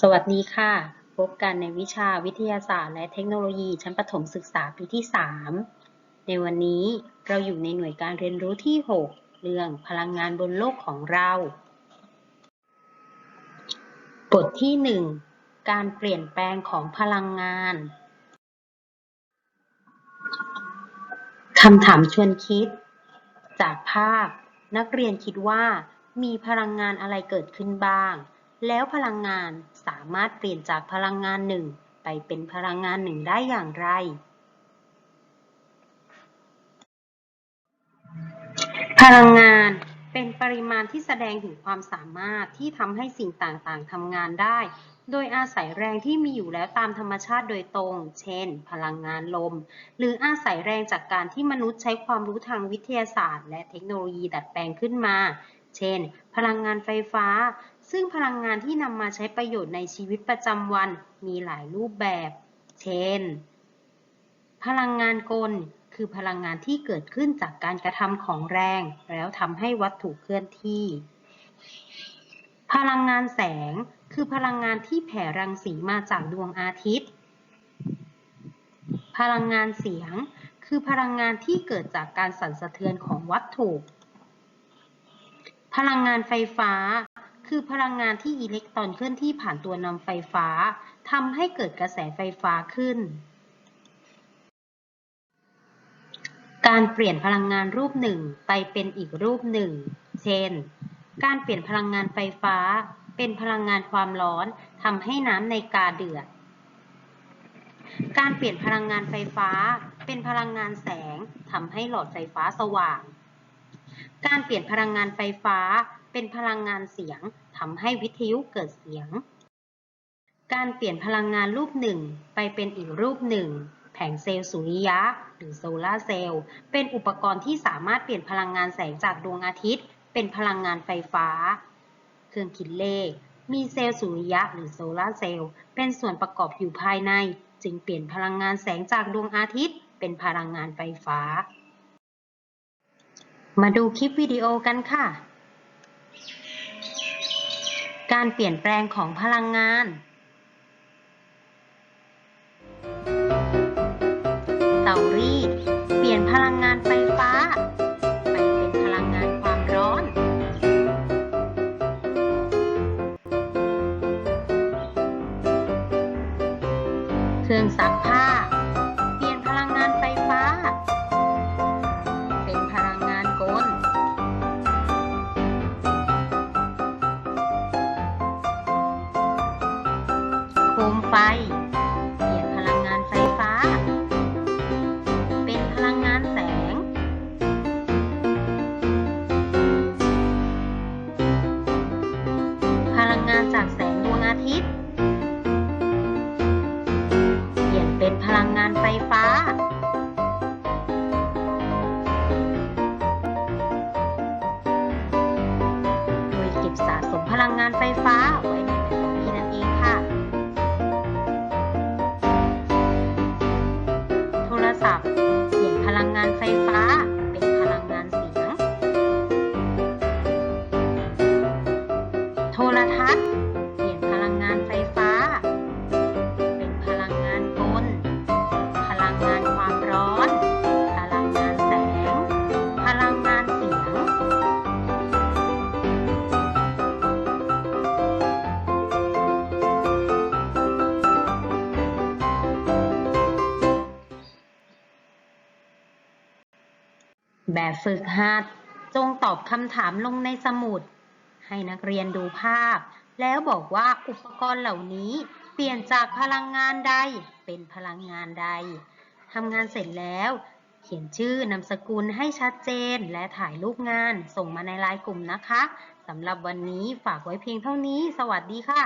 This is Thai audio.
สวัสดีค่ะ พบกันในวิชาวิทยาศาสตร์และเทคโนโลยีชั้นประถมศึกษาปีที่ 3 ในวันนี้เราอยู่ในหน่วยการเรียนรู้ที่ 6 เรื่องพลังงานบนโลกของเรา บทที่ 1 การเปลี่ยนแปลงของพลังงานคำถามชวนคิด จากภาพ นักเรียนคิดว่ามีพลังงานอะไรเกิดขึ้นบ้าง แล้วพลังงานสามารถเปลี่ยนจากพลังงานหนึ่งไปเป็นพลังงานหนึ่งได้อย่างไร พลังงานเป็นปริมาณที่แสดงถึงความสามารถที่ทำให้สิ่งต่างๆทำงานได้ โดยอาศัยแรงที่มีอยู่แล้วตามธรรมชาติโดยตรง เช่น พลังงานลม หรืออาศัยแรงจากการที่มนุษย์ใช้ความรู้ทางวิทยาศาสตร์ และเทคโนโลยีดัดแปลงขึ้นมา เช่น พลังงานไฟฟ้า ซึ่งพลังงานที่นำมาใช้ประโยชน์ในชีวิตประจำวันมีหลายรูปแบบ เช่น พลังงานกล คือพลังงานที่เกิดขึ้นจากการกระทำของแรง แล้วทำให้วัตถุเคลื่อนที่ พลังงานแสง คือพลังงานที่แผ่รังสีมาจากดวงอาทิตย์ พลังงานเสียง คือพลังงานที่เกิดจากการสั่นสะเทือนของวัตถุ พลังงานไฟฟ้า คือพลังงานที่อิเล็กตรอนเคลื่อนที่ผ่านตัวนำไฟฟ้าทำให้เกิดกระแสไฟฟ้าขึ้น การเปลี่ยนพลังงานรูปหนึ่งไปเป็นอีกรูปหนึ่ง เช่น การเปลี่ยนพลังงานไฟฟ้า เป็นพลังงานความร้อนทำให้น้ำในกาเดือด การเปลี่ยนพลังงานไฟฟ้า เป็นพลังงานแสงทำให้หลอดไฟฟ้าสว่าง การเปลี่ยนพลังงานไฟฟ้า เป็นพลังงานเสียงทำให้วิทยุเกิดเสียง การเปลี่ยนพลังงานรูปหนึ่งไปเป็นอีกรูปหนึ่ง แผงเซลล์สุริยะ หรือโซลาร์เซลล์ เป็นอุปกรณ์ที่สามารถเปลี่ยนพลังงานแสงจากดวงอาทิตย์ เป็นพลังงานไฟฟ้า เครื่องคิดเลข มีเซลล์สุริยะ หรือโซลาร์เซลล์ เป็นส่วนประกอบอยู่ภายใน จึงเปลี่ยนพลังงานแสงจากดวงอาทิตย์ เป็นพลังงานไฟฟ้า มาดูคลิปวิดีโอกันค่ะ การเปลี่ยนแปลงของพลังงาน เตารีดเปลี่ยนพลังงาน ไฟ เปลี่ยนพลังงานไฟฟ้า เป็นพลังงานแสง พลังงานจากแสงดวงอาทิตย์ เปลี่ยนเป็นพลังงานไฟฟ้าโดยเก็บสะสมพลังงานไฟฟ้า แบบฝึกหัด จงตอบคำถามลงในสมุด ให้นักเรียนดูภาพ แล้วบอกว่าอุปกรณ์เหล่านี้เปลี่ยนจากพลังงานใด เป็นพลังงานใดทำงานเสร็จแล้ว เขียนชื่อนามสกุลให้ชัดเจน และถ่ายรูปงานส่งมาในไลน์กลุ่มนะคะสำหรับวันนี้ฝากไว้เพียงเท่านี้ สวัสดีค่ะ